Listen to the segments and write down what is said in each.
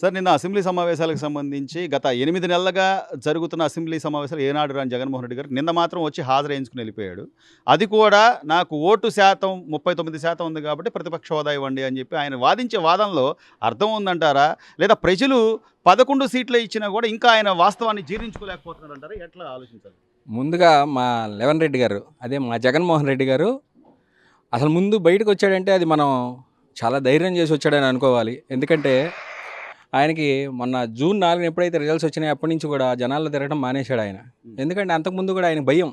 Sir నిన్న assembly సమావేశాలకు సంబంధించి గత ఎనిమిది నెలలుగా జరుగుతున్న అసెంబ్లీ సమావేశాలు ఏనాడు రాని జగన్మోహన్ రెడ్డి గారు నిన్న మాత్రం వచ్చి హాజరేయించుకుని వెళ్ళిపోయాడు. అది కూడా నాకు ఓటు శాతం ముప్పై తొమ్మిది శాతం ఉంది కాబట్టి ప్రతిపక్ష హోదా ఇవ్వండి అని చెప్పి ఆయన వాదించే వాదనలో అర్థం ఉందంటారా? లేదా ప్రజలు పదకొండు సీట్లు ఇచ్చినా కూడా ఇంకా ఆయన వాస్తవాన్ని జీర్ణించుకోలేకపోతున్నారంటారా? ఎట్లా ఆలోచించాలి? ముందుగా మా లెవెన్ రెడ్డి గారు అదే మా జగన్మోహన్ రెడ్డి గారు అసలు ముందు బయటకు వచ్చాడంటే అది మనం చాలా ధైర్యం చేసి వచ్చాడని అనుకోవాలి. ఎందుకంటే ఆయనకి మొన్న జూన్ నాలుగున ఎప్పుడైతే రిజల్ట్స్ వచ్చినాయో అప్పటి నుంచి కూడా జనాల్లో తిరగడం మానేశాడు ఆయన. ఎందుకంటే అంతకుముందు కూడా ఆయన భయం.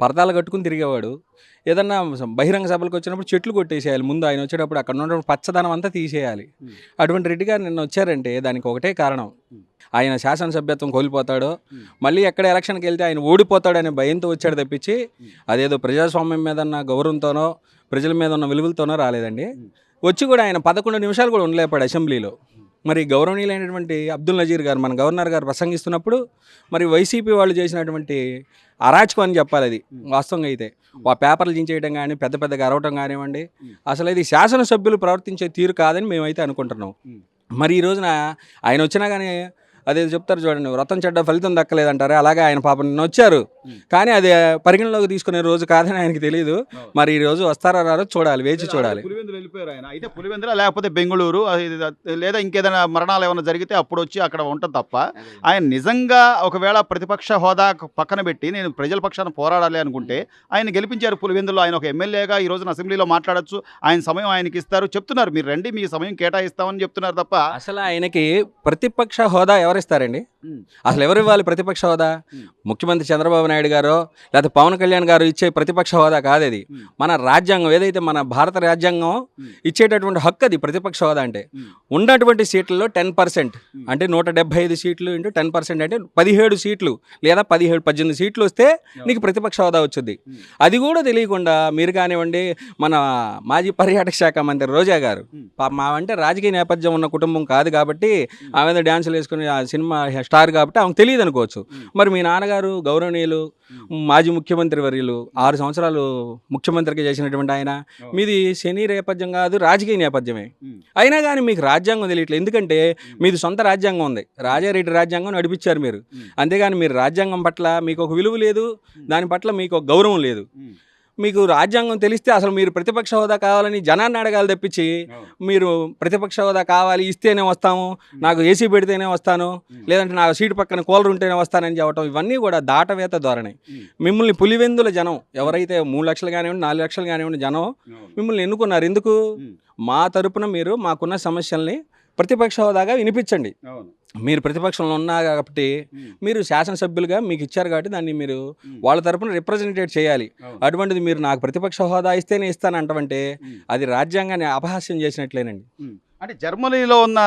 పరదాలు కట్టుకుని తిరిగేవాడు. ఏదన్నా బహిరంగ సభలకు వచ్చినప్పుడు చెట్లు కొట్టేసేయాలి. ముందు ఆయన వచ్చేటప్పుడు అక్కడ ఉన్నప్పుడు పచ్చదనం అంతా తీసేయాలి. అటువంటి రెడ్డి గారు నిన్న వచ్చారంటే దానికి ఒకటే కారణం. ఆయన శాసనసభ్యత్వం కోల్పోతాడో మళ్ళీ ఎక్కడ ఎలక్షన్కి వెళ్తే ఆయన ఓడిపోతాడనే భయంతో వచ్చాడు తప్పించి అదేదో ప్రజాస్వామ్యం మీద ఉన్న గౌరవంతోనో ప్రజల మీద ఉన్న విలువలతోనో రాలేదండి. వచ్చి కూడా ఆయన పదకొండు నిమిషాలు కూడా ఉండలేపాడు అసెంబ్లీలో. మరి గౌరవనీయులైనటువంటి అబ్దుల్ నజీర్ గారు మన గవర్నర్ గారు ప్రసంగిస్తున్నప్పుడు మరి వైసీపీ వాళ్ళు చేసినటువంటి అరాచకం అని చెప్పాలి అది వాస్తవంగా అయితే. ఆ పేపర్లు చించేయడం కానీ పెద్ద పెద్దగా అరవటం కానివ్వండి అసలు ఇది శాసనసభ్యులు ప్రవర్తించే తీరు కాదని మేమైతే అనుకుంటున్నాం. మరి ఈ రోజున ఆయన వచ్చినా కానీ అదే చెప్తారు చూడండి. వ్రతం చెడ్డ ఫలితం దక్కలేదంటారు అలాగే ఆయన పాపం నిన్న వచ్చారు. కానీ అది పరిగణలోకి తీసుకునే రోజు కాదని ఆయనకి తెలియదు మరి ఈ రోజు వస్తారా రారో చూడాలి వేచి చూడాలి. పులివెందులు వెళ్ళిపోయారు ఆయన. అయితే పులివెందుల లేకపోతే బెంగళూరు లేదా ఇంకేదైనా మరణాలు ఏమైనా జరిగితే అప్పుడు వచ్చి అక్కడ ఉంటుంది తప్ప ఆయన నిజంగా ఒకవేళ ప్రతిపక్ష హోదా పక్కన పెట్టి నేను ప్రజల పక్షాన పోరాడాలి అనుకుంటే ఆయన గెలిపించారు పులివెందులో. ఆయన ఒక ఎమ్మెల్యేగా ఈ రోజున అసెంబ్లీలో మాట్లాడొచ్చు. ఆయన సమయం ఆయనకి ఇస్తారు. చెప్తున్నారు మీరు రండి మీ సమయం కేటాయిస్తామని చెప్తున్నారు తప్ప అసలు ఆయనకి ప్రతిపక్ష హోదా ఎవరిస్తారండి ఉమ్. అసలు ఎవరు ఇవ్వాలి ప్రతిపక్ష హోదా. ముఖ్యమంత్రి చంద్రబాబు నాయుడు గారో లేకపోతే పవన్ కళ్యాణ్ గారు ఇచ్చే ప్రతిపక్ష హోదా కాదు అది. మన రాజ్యాంగం ఏదైతే మన భారత రాజ్యాంగం. ఇచ్చేటటువంటి హక్కు అది ప్రతిపక్ష హోదా అంటే. ఉన్నటువంటి సీట్లలో టెన్ పర్సెంట్. అంటే నూట డెబ్బై ఐదు సీట్లు ఇంటూ టెన్ పర్సెంట్ అంటే పదిహేడు సీట్లు లేదా పదిహేడు పద్దెనిమిది సీట్లు వస్తే నీకు ప్రతిపక్ష హోదా వచ్చింది. అది కూడా తెలియకుండా మీరు కానివ్వండి మన మాజీ పర్యాటక శాఖ మంత్రి రోజా గారు మా అంటే రాజకీయ నేపథ్యం ఉన్న కుటుంబం కాదు కాబట్టి ఆమె డ్యాన్సులు వేసుకుని ఆ సినిమా స్టార్ కాబట్టి ఆమెకు తెలియదు అనుకోవచ్చు. మరి మీ నాన్నగారు గౌరవనీయులు మాజీ ముఖ్యమంత్రి వర్యులు ఆరు సంవత్సరాలు ముఖ్యమంత్రిగా చేసినటువంటి ఆయన మీది శని నేపథ్యం కాదు రాజకీయ నేపథ్యమే. అయినా కానీ మీకు రాజ్యాంగం తెలియట్లేదు. ఎందుకంటే మీది సొంత రాజ్యాంగం ఉంది. రాజారెడ్డి రాజ్యాంగం నడిపించారు మీరు. అంతేగాని మీరు రాజ్యాంగం పట్ల మీకు ఒక విలువ లేదు దాని పట్ల మీకు ఒక గౌరవం లేదు. మీకు రాజ్యాంగం తెలిస్తే అసలు మీరు ప్రతిపక్ష హోదా కావాలని జనాన్ని అడగాలి తప్పించి. మీరు ప్రతిపక్ష హోదా కావాలి ఇస్తేనే వస్తాము నాకు ఏసీ పెడితేనే వస్తాను లేదంటే నా సీటు పక్కన కూలర్ ఉంటేనే వస్తానని చెప్పడం ఇవన్నీ కూడా దాటవేత ధోరణి. మిమ్మల్ని పులివెందుల జనం ఎవరైతే మూడు లక్షలు కానివ్వండి నాలుగు లక్షలు కానివ్వండి జనం. మిమ్మల్ని ఎన్నుకున్నారు ఎందుకు. మా తరపున మీరు మాకున్న సమస్యల్ని ప్రతిపక్ష హోదాగా వినిపించండి. మీరు ప్రతిపక్షంలో ఉన్నారు కాబట్టి. మీరు శాసనసభ్యులుగా మీకు ఇచ్చారు కాబట్టి దాన్ని మీరు. వాళ్ళ తరపున రిప్రజెంటేట్ చేయాలి. అటువంటిది మీరు నాకు ప్రతిపక్ష హోదా ఇస్తేనే ఇస్తాను. అది రాజ్యాంగాన్ని అపహాస్యం చేసినట్లేనండి. అంటే జర్మనీలో ఉన్న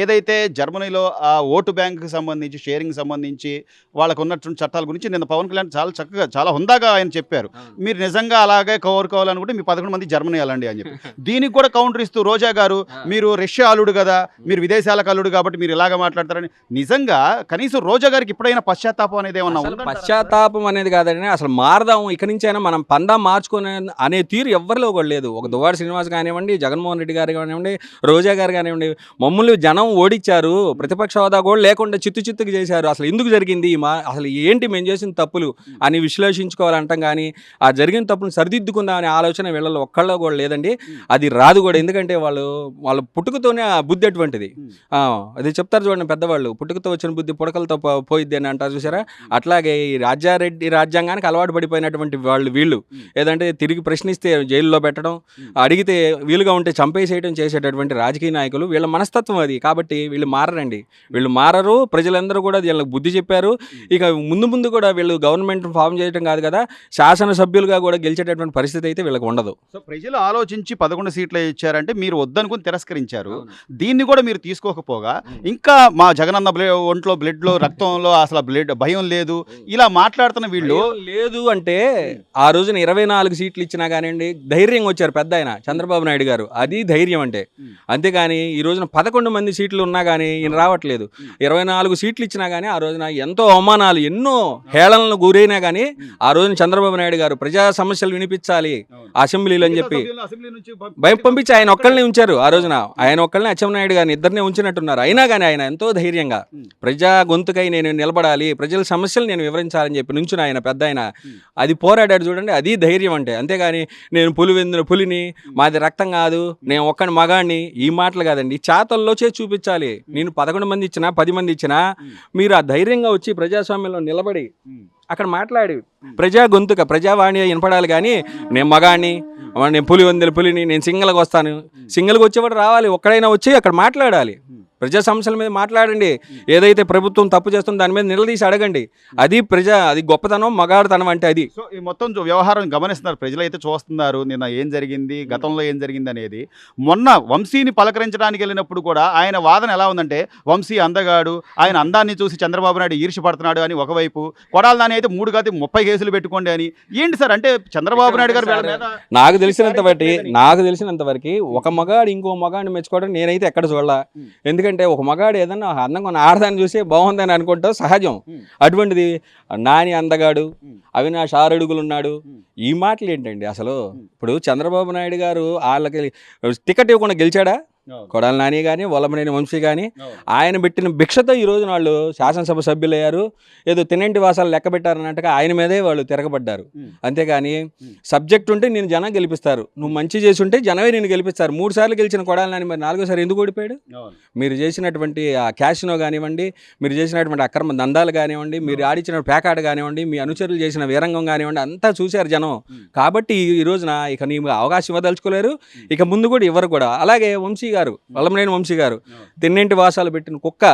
ఏదైతే జర్మనీలో ఆ ఓటు బ్యాంకుకి సంబంధించి షేరింగ్ సంబంధించి వాళ్ళకు ఉన్నటువంటి చట్టాల గురించి నిన్న పవన్ కళ్యాణ్ చాలా చక్కగా చాలా హుందాగా ఆయన చెప్పారు. మీరు నిజంగా అలాగే కోరుకోవాలనుకుంటే మీ పదకొండు మంది జర్మనీ వెళ్ళండి అని చెప్పి. దీనికి కూడా కౌంటర్ ఇస్తూ రోజా గారు మీరు రష్యా అల్లుడు కదా మీరు విదేశాలకు అల్లుడు కాబట్టి మీరు ఇలాగ మాట్లాడతారని. నిజంగా కనీసం రోజా గారికి ఇప్పుడైనా పశ్చాత్తాపం అనేది ఏమన్నా? పశ్చాత్తాపం అనేది కాదండి అసలు మారదాం. ఇక్కడి నుంచి అయినా మనం పందా మార్చుకునే అనే తీరు ఎవరిలో కూడా లేదు. ఒక దువ్వాడ శ్రీనివాస్ కానివ్వండి జగన్మోహన్ రెడ్డి గారు కానివ్వండి రోజా గారు కానివ్వండి మమ్మల్ని జనం ఓడించారు ప్రతిపక్ష హోదా కూడా లేకుండా చిత్తు చిత్తుకు చేశారు. అసలు ఎందుకు జరిగింది ఈ మా అసలు ఏంటి మేము చేసిన తప్పులు అని విశ్లేషించుకోవాలంటాం కానీ ఆ జరిగిన తప్పును సరిదిద్దుకుందాం అనే ఆలోచన వీళ్ళలో ఒక్కళ్ళో కూడా లేదండి. అది రాదు కూడా. ఎందుకంటే వాళ్ళు వాళ్ళ పుట్టుకతోనే ఆ బుద్ధి అటువంటిది. అది చెప్తారు చూడండి పెద్దవాళ్ళు. పుట్టుకతో వచ్చిన బుద్ధి పుడకలతో పోయిద్ది అని అంటారు చూసారా? అట్లాగే ఈ రాజారెడ్డి రాజ్యాంగానికి అలవాటు పడిపోయినటువంటి వాళ్ళు వీళ్ళు. ఏదంటే తిరిగి ప్రశ్నిస్తే జైల్లో పెట్టడం అడిగితే వీలుగా ఉంటే చంపేసేయడం చేసేటటువంటి రాజకీయ నాయకులు వీళ్ళ మనస్తత్వం అది. కాబట్టి వీళ్ళు మారరండి. వీళ్ళు మారరు. ప్రజలందరూ కూడా వీళ్ళకి బుద్ధి చెప్పారు. ఇక ముందు ముందు కూడా వీళ్ళు గవర్నమెంట్ ఫామ్ చేయడం కాదు కదా శాసనసభ్యులుగా కూడా గెలిచేటటువంటి పరిస్థితి అయితే వీళ్ళకి ఉండదు. సో ప్రజలు ఆలోచించి పదకొండు సీట్లు ఇచ్చారంటే మీరు వద్దనుకుని తిరస్కరించారు. దీన్ని కూడా మీరు తీసుకోకపోగా ఇంకా మా జగనన్న బ్లడ్ ఒంట్లో బ్లడ్లో రక్తంలో అసలు బ్లడ్ భయం లేదు. ఇలా మాట్లాడుతున్న వీళ్ళు లేదు అంటే ఆ రోజున ఇరవై నాలుగు సీట్లు ఇచ్చినా కానివ్వండి ధైర్యంగా వచ్చారు పెద్ద ఆయన చంద్రబాబు నాయుడు గారు. అది ధైర్యం అంటే. అంతే అంతేగాని ఈ రోజున పదకొండు మంది సీట్లు ఉన్నా కానీ ఈయన రావట్లేదు. ఇరవై నాలుగు సీట్లు ఇచ్చినా కానీ ఆ రోజున ఎంతో అవమానాలు ఎన్నో హేళనలు గురైనా కానీ ఆ రోజున చంద్రబాబు నాయుడు గారు ప్రజా సమస్యలు వినిపించాలి అసెంబ్లీలో అని చెప్పి భయం పంపించి ఆయన ఒక్కళ్ళని ఉంచారు ఆ రోజున. ఆయన ఒక్కళ్ళని అచ్చెన్నాయుడు గారిని ఇద్దరినే ఉంచినట్టున్నారు. అయినా కానీ ఆయన ఎంతో ధైర్యంగా ప్రజా గొంతుకై నేను నిలబడాలి ప్రజల సమస్యలు నేను వివరించాలని చెప్పి నుంచుని ఆయన పెద్ద ఆయన. అది పోరాడాడు చూడండి అది ధైర్యం అంటే. అంతేగాని నేను పులి వెందున పులిని మాది రక్తం కాదు నేను ఒక్కని మగాడిని ఈ మాటలు కాదండి. చేతల్లో చేసి చూపించాలి. నేను పదకొండు మంది ఇచ్చినా పది మంది ఇచ్చినా మీరు ఆ ధైర్యంగా వచ్చి ప్రజాస్వామ్యంలో నిలబడి అక్కడ మాట్లాడి. ప్రజా గొంతుక ప్రజావాణి వినపడాలి కానీ నేను మగాడిని నేను పులి వందల పులిని నేను సింగల్గా వస్తాను. సింగల్గా వచ్చేవాడు రావాలి ఒక్కడైనా వచ్చి అక్కడ మాట్లాడాలి. ప్రజా సమస్యల మీద మాట్లాడండి. ఏదైతే ప్రభుత్వం తప్పు చేస్తుందో దాని మీద నిలదీసి అడగండి. అది ప్రజా అది గొప్పతనం మగాడుతనం అంటే అది. సో ఈ మొత్తం వ్యవహారం గమనిస్తున్నారు. ప్రజలు అయితే చూస్తున్నారు నిన్న ఏం జరిగింది గతంలో ఏం జరిగింది అనేది. మొన్న వంశీని పలకరించడానికి వెళ్ళినప్పుడు కూడా ఆయన వాదన ఎలా ఉందంటే వంశీ అందగాడు ఆయన అందాన్ని చూసి చంద్రబాబు నాయుడు ఈర్ష్య పడుతున్నాడు అని ఒకవైపు కొడాల నాని అయితే మూడు కాదు ముప్పై కేసులు పెట్టుకోండి అని. ఏంటి సార్? అంటే చంద్రబాబు నాయుడు గారు నాకు తెలిసినంత బట్టి నాకు తెలిసినంత వరకు ఒక మగాడు ఇంకో మగాడిని మెచ్చుకోవడం నేనైతే ఎక్కడ చూడాల. ఎందుకంటే ఒక మగాడు ఏదన్నా అందంగా ఉన్న ఆడదాన్ని చూసి బాగుందని అనుకుంటాం సహజం. అటువంటిది నాని అందగాడు. అవినాష్ ఆరడుగులు ఉన్నాడు. ఈ మాటలు ఏంటండి అసలు ఇప్పుడు చంద్రబాబు నాయుడు గారు వాళ్ళకి టికెట్ ఇవ్వకుండా గెలిచాడా కొడాలి నాని కానీ వల్లమనేని వంశీ కానీ ఆయన పెట్టిన భిక్షతో ఈ రోజు వాళ్ళు శాసనసభ సభ్యులయ్యారు. ఏదో తినంటి వాసాలు లెక్క పెట్టారన్నట్టుగా ఆయన మీదే వాళ్ళు తిరగబడ్డారు. అంతేగాని. సబ్జెక్ట్ ఉంటే నేను జనం గెలిపిస్తారు. నువ్వు మంచి చేసి ఉంటే జనమే నేను గెలిపిస్తారు. మూడు సార్లు గెలిచిన కొడాలి నాని మరి నాలుగోసారి ఎందుకు ఓడిపోయాడు? మీరు చేసినటువంటి ఆ క్యాషినో కానివ్వండి మీరు చేసినటువంటి అక్రమ దందాలు కానివ్వండి మీరు ఆడించిన పేకాట కానివ్వండి మీ అనుచరులు చేసిన వీరంగం కానివ్వండి అంతా చూశారు జనం. కాబట్టి ఈ- ఈ రోజున ఇక నీ అవకాశం ఇవ్వదలుచుకోలేరు. ఇక ముందు కూడా ఇవ్వరు కూడా. అలాగే వంశీ గారు వల్లమనేని వంశీ గారు తిన్నింటి వాసాలు పెట్టిన కుక్క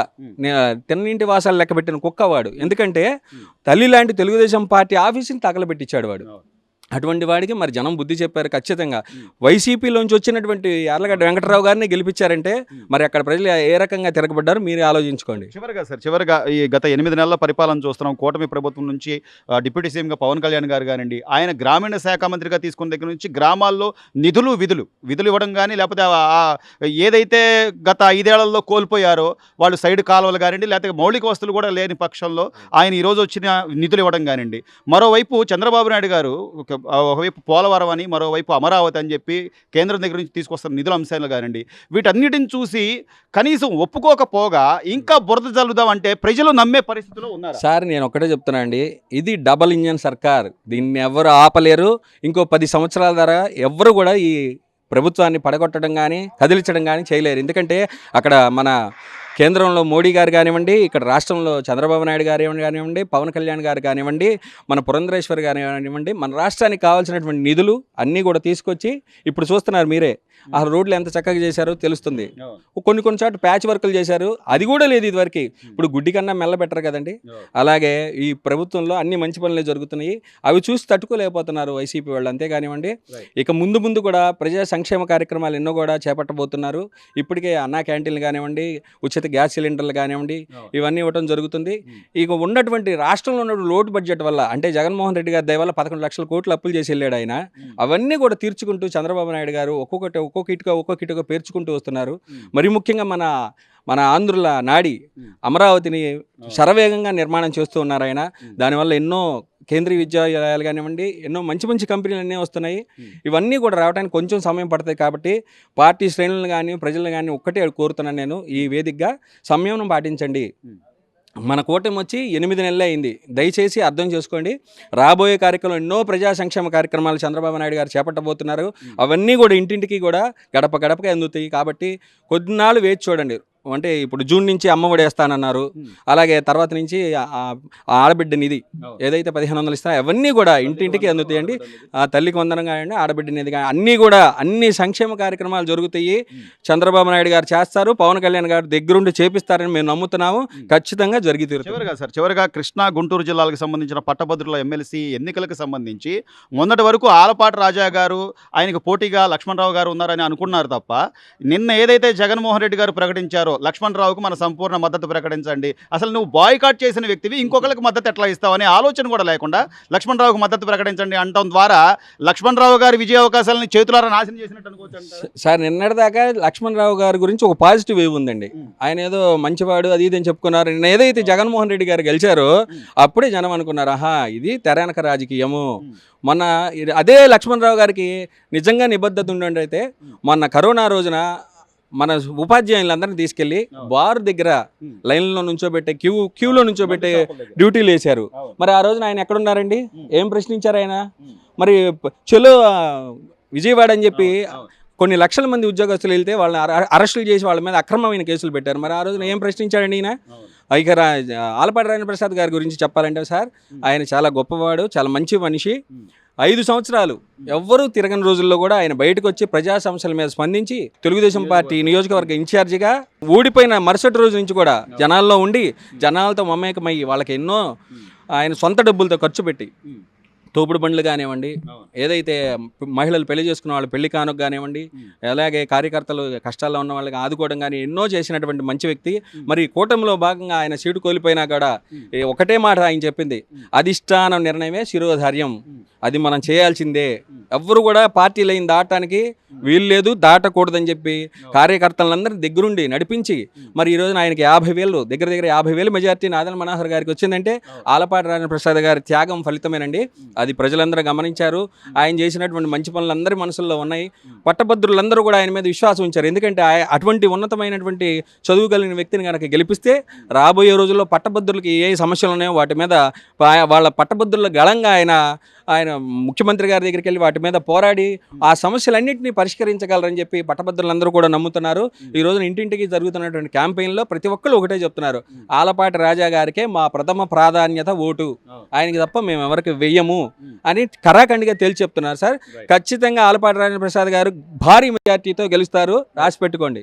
తిన్నింటి వాసాలు లెక్క పెట్టిన కుక్క వాడు. ఎందుకంటే. తల్లి లాంటి తెలుగుదేశం పార్టీ ఆఫీసుని తగలబెట్టించాడు వాడు. అటువంటి వాడికి మరి జనం బుద్ధి చెప్పారు ఖచ్చితంగా. వైసీపీలోంచి వచ్చినటువంటి యార్లగడ్డ వెంకటరావు గారిని గెలిపించారంటే మరి అక్కడ ప్రజలు ఏ రకంగా తిరగబడ్డారు మీరే ఆలోచించుకోండి. చివరిగా సార్ చివరిగా ఈ గత ఎనిమిది నెలల పరిపాలన చూస్తున్నాం. కూటమి ప్రభుత్వం నుంచి డిప్యూటీ సీఎంగా పవన్ కళ్యాణ్ గారు కానివ్వండి ఆయన గ్రామీణ శాఖ మంత్రిగా తీసుకున్న దగ్గర నుంచి గ్రామాల్లో నిధులు విధులు విధులు ఇవ్వడం కానీ లేకపోతే ఏదైతే గత ఐదేళ్ళలో కోల్పోయారో వాళ్ళు సైడ్ కాలువలు కానివ్వండి లేకపోతే మౌలిక వస్తువులు కూడా లేని పక్షంలో ఆయన ఈరోజు వచ్చిన నిధులు ఇవ్వడం కానివ్వండి. మరోవైపు చంద్రబాబు నాయుడు గారు ఒకవైపు పోలవరం అని మరోవైపు అమరావతి అని చెప్పి కేంద్రం దగ్గర నుంచి తీసుకొస్తున్న నిధుల అంశాలు కానివ్వండి వీటన్నిటిని చూసి కనీసం ఒప్పుకోకపోగా ఇంకా బురద జల్లుదాం అంటే ప్రజలు నమ్మే పరిస్థితిలో ఉన్నారు? సార్ నేను ఒకటే చెప్తున్నా అండి. ఇది డబల్ ఇంజన్ సర్కార్. దీన్ని ఎవరు ఆపలేరు. ఇంకో పది సంవత్సరాల ద్వారా ఎవరు కూడా ఈ ప్రభుత్వాన్ని పడగొట్టడం కానీ కదిలించడం కానీ చేయలేరు. ఎందుకంటే అక్కడ మన కేంద్రంలో మోడీ గారు కానివ్వండి ఇక్కడ రాష్ట్రంలో చంద్రబాబు నాయుడు గారు కానివ్వండి పవన్ కళ్యాణ్ గారు కానివ్వండి మన పురంధరేశ్వర్ గారు కానివ్వండి మన రాష్ట్రానికి కావాల్సినటువంటి నిధులు అన్నీ కూడా తీసుకొచ్చి ఇప్పుడు చూస్తున్నారు మీరే. ఆ రోడ్లు ఎంత చక్కగా చేశారో తెలుస్తుంది. కొన్ని కొన్ని చోట్ల ప్యాచ్ వర్కులు చేశారు. అది కూడా లేదు ఇదివరకు. ఇప్పుడు గుడ్డి కన్నా మెల్ల బెటర్ కదండి. అలాగే ఈ ప్రభుత్వంలో అన్ని మంచి పనులే జరుగుతున్నాయి. అవి చూసి తట్టుకోలేకపోతున్నారు వైసీపీ వాళ్ళు అంతే కానివ్వండి. ఇక ముందు ముందు కూడా ప్రజా సంక్షేమ కార్యక్రమాలు ఎన్నో కూడా చేపట్టబోతున్నారు. ఇప్పటికే అన్నా క్యాంటీన్లు కానివ్వండి ఉచిత గ్యాస్ సిలిండర్లు కానివ్వండి ఇవన్నీ ఇవ్వడం జరుగుతుంది. ఇక ఉన్నటువంటి రాష్ట్రంలో ఉన్నటువంటి లోటు బడ్జెట్ వల్ల అంటే జగన్మోహన్ రెడ్డి గారి దయ వల్ల పదకొండు లక్షల కోట్లు అప్పులు చేసి వెళ్ళాడు ఆయన అవన్నీ కూడా తీర్చుకుంటూ చంద్రబాబు నాయుడు గారు ఒక్కొక్కటి ఒక్కొక్క ఇటుక ఒక్కొక్క ఇటుక పేర్చుకుంటూ వస్తున్నారు. మరి ముఖ్యంగా మన మన ఆంధ్రుల నాడి. అమరావతిని శరవేగంగా నిర్మాణం చేస్తూ ఉన్నారు ఆయన. దానివల్ల ఎన్నో కేంద్రీయ విద్యాలయాలు కానివ్వండి ఎన్నో మంచి మంచి కంపెనీలు అన్నీ వస్తున్నాయి. ఇవన్నీ కూడా రావడానికి కొంచెం సమయం పడుతుంది కాబట్టి పార్టీ శ్రేణులను కానీ ప్రజలను కానీ ఒక్కటే కోరుతున్నాను నేను ఈ వేదికగా. సంయమనం పాటించండి. మన కూటమి వచ్చి ఎనిమిది నెలలే అయింది. దయచేసి అర్థం చేసుకోండి. రాబోయే కార్యక్రమం ఎన్నో ప్రజా సంక్షేమ కార్యక్రమాలు చంద్రబాబు నాయుడు గారు చేపట్టబోతున్నారు. అవన్నీ కూడా ఇంటింటికి కూడా గడప గడపకే అందుతాయి. కాబట్టి కొద్దినాళ్ళు వేచి చూడండి. అంటే ఇప్పుడు జూన్ నుంచి అమ్మఒడి వేస్తానన్నారు. అలాగే తర్వాత నుంచి ఆడబిడ్డ నిధి. ఏదైతే పదిహేను వందలు ఇస్తారో అవన్నీ కూడా ఇంటింటికి అందుతాయండి. ఆ తల్లికి వందనం కానివ్వండి ఆడబిడ్డ నిధి కానీ అన్నీ కూడా అన్ని సంక్షేమ కార్యక్రమాలు జరుగుతాయి. చంద్రబాబు నాయుడు గారు చేస్తారు పవన్ కళ్యాణ్ గారు దగ్గరుండి చేపిస్తారని మేము నమ్ముతున్నాము. ఖచ్చితంగా జరిగి తీరుతుంది. చివరిగా సార్ చివరిగా కృష్ణా గుంటూరు జిల్లాలకు సంబంధించిన పట్టభద్రుల ఎమ్మెల్సీ ఎన్నికలకు సంబంధించి మొన్నటి వరకు ఆలపాటి రాజా గారు ఆయనకు పోటీగా లక్ష్మణరావు గారు ఉన్నారని అనుకున్నారు తప్ప నిన్న ఏదైతే జగన్మోహన్ రెడ్డి గారు ప్రకటించారో లక్ష్మణ్ రావుకు మన సంపూర్ణ మద్దతు ప్రకటించండి. అసలు నువ్వు బాయ్కాట్ చేసిన వ్యక్తివి ఇంకొకరికి మద్దతు ఎట్లా ఇస్తావు అనే ఆలోచన కూడా లేకుండా లక్ష్మణ్ రావుకు మద్దతు ప్రకటించండి అంటం ద్వారా లక్ష్మణ్ రావు గారి విజయ అవకాశాలను చేతులారా నాశనం చేసినట్టు అనుకోవచ్చు? సార్ నిన్నటిదాకా లక్ష్మణ్ రావు గారి గురించి ఒక పాజిటివ్ వేవ్ ఉందండి. ఆయన ఏదో మంచివాడు అది ఇది అని చెప్పుకున్నారు. నిన్న ఏదైతే జగన్మోహన్ రెడ్డి గారు గెలిచారో అప్పుడే జనం అనుకున్నారు ఆహా ఇది తెరానక రాజకీయము. మొన్న ఇది- అదే లక్ష్మణ్ రావు గారికి నిజంగా నిబద్ధత ఉండండి మొన్న కరోనా రోజున మన ఉపాధ్యాయులందరినీ తీసుకెళ్ళి. బార్ దగ్గర. లైన్లో నుంచోబెట్టే క్యూ క్యూలో నుంచోబెట్టే డ్యూటీలు వేశారు. మరి ఆ రోజున ఆయన ఎక్కడున్నారండి. ఏం ప్రశ్నించారు ఆయన. మరి చలో విజయవాడ అని చెప్పి. కొన్ని లక్షల మంది ఉద్యోగస్తులు వెళ్తే వాళ్ళని అర- అరెస్టులు చేసి వాళ్ళ మీద అక్రమమైన కేసులు పెట్టారు మరి ఆ రోజున ఏం ప్రశ్నించాడండి ఈయన. ఇక ఆలపాటి రాజేంద్ర ప్రసాద్ గారి గురించి చెప్పాలంటే సార్. ఆయన చాలా గొప్పవాడు చాలా మంచి మనిషి. ఐదు సంవత్సరాలు. ఎవ్వరూ తిరగని రోజుల్లో కూడా ఆయన బయటకు వచ్చి ప్రజా సమస్యల మీద స్పందించి తెలుగుదేశం పార్టీ నియోజకవర్గ ఇన్ఛార్జిగా ఊడిపోయిన మరుసటి రోజు నుంచి కూడా జనాల్లో ఉండి జనాలతో మమేకమయ్యి వాళ్ళకి ఎన్నో ఆయన సొంత డబ్బులతో ఖర్చు పెట్టి. తోపుడు బండ్లు కానివ్వండి. ఏదైతే మహిళలు పెళ్ళి చేసుకున్న వాళ్ళు పెళ్ళి కానుక కానివ్వండి. అలాగే కార్యకర్తలు కష్టాల్లో ఉన్న వాళ్ళకి ఆదుకోవడం కానీ ఎన్నో చేసినటువంటి మంచి వ్యక్తి. మరి కూటమిలో భాగంగా ఆయన సీటు కోల్పోయినా కూడా ఒకటే మాట ఆయన చెప్పింది. అధిష్టానం నిర్ణయమే శిరోధార్యం. అది మనం చేయాల్సిందే. ఉమ్. ఎవ్వరు కూడా పార్టీ లైన్ దాటడానికి వీలు లేదు దాటకూడదని చెప్పి కార్యకర్తలందరినీ దగ్గరుండి నడిపించి మరి ఈ రోజున ఆయనకి యాభై వేలు దగ్గర దగ్గర యాభై వేలు మెజార్టీ నాదల మనోహర్ గారికి వచ్చిందంటే ఆలపాటి రాజేంద్ర ప్రసాద్ గారి త్యాగం ఫలితమేనండి. అది ప్రజలందరూ గమనించారు. ఆయన చేసినటువంటి మంచి పనులు అందరి మనసుల్లో ఉన్నాయి. పట్టభద్రులందరూ కూడా ఆయన మీద విశ్వాసం ఉంచారు. ఎందుకంటే అటువంటి ఉన్నతమైనటువంటి చదువు కలిగిన వ్యక్తిని కనుక గెలిపిస్తే రాబోయే రోజుల్లో పట్టభద్రులకి ఏ సమస్యలు ఉన్నాయో వాటి మీద వాళ్ళ పట్టభద్రుల గళంగా ఆయన ఆయన ముఖ్యమంత్రి గారి దగ్గరికి వెళ్ళి వాటి మీద పోరాడి ఆ సమస్యలన్నింటినీ పరిష్కరించగలరని చెప్పి పట్టభద్రులందరూ కూడా నమ్ముతున్నారు ఈ రోజున ఇంటింటికి జరుగుతున్నటువంటి క్యాంపెయిన్లో ప్రతి ఒక్కళ్ళు ఒకటే చెప్తున్నారు ఆలపాటి రాజా గారికే మా ప్రథమ ప్రాధాన్యత ఓటు. ఆయనకి తప్ప మేము ఎవరికి వెయ్యము. అని కరాఖండిగా తేల్చి చెప్తున్నారు సార్. ఖచ్చితంగా ఆలపాటి రాజేంద్ర ప్రసాద్ గారు భారీ మెజార్టీతో గెలుస్తారు రాసి పెట్టుకోండి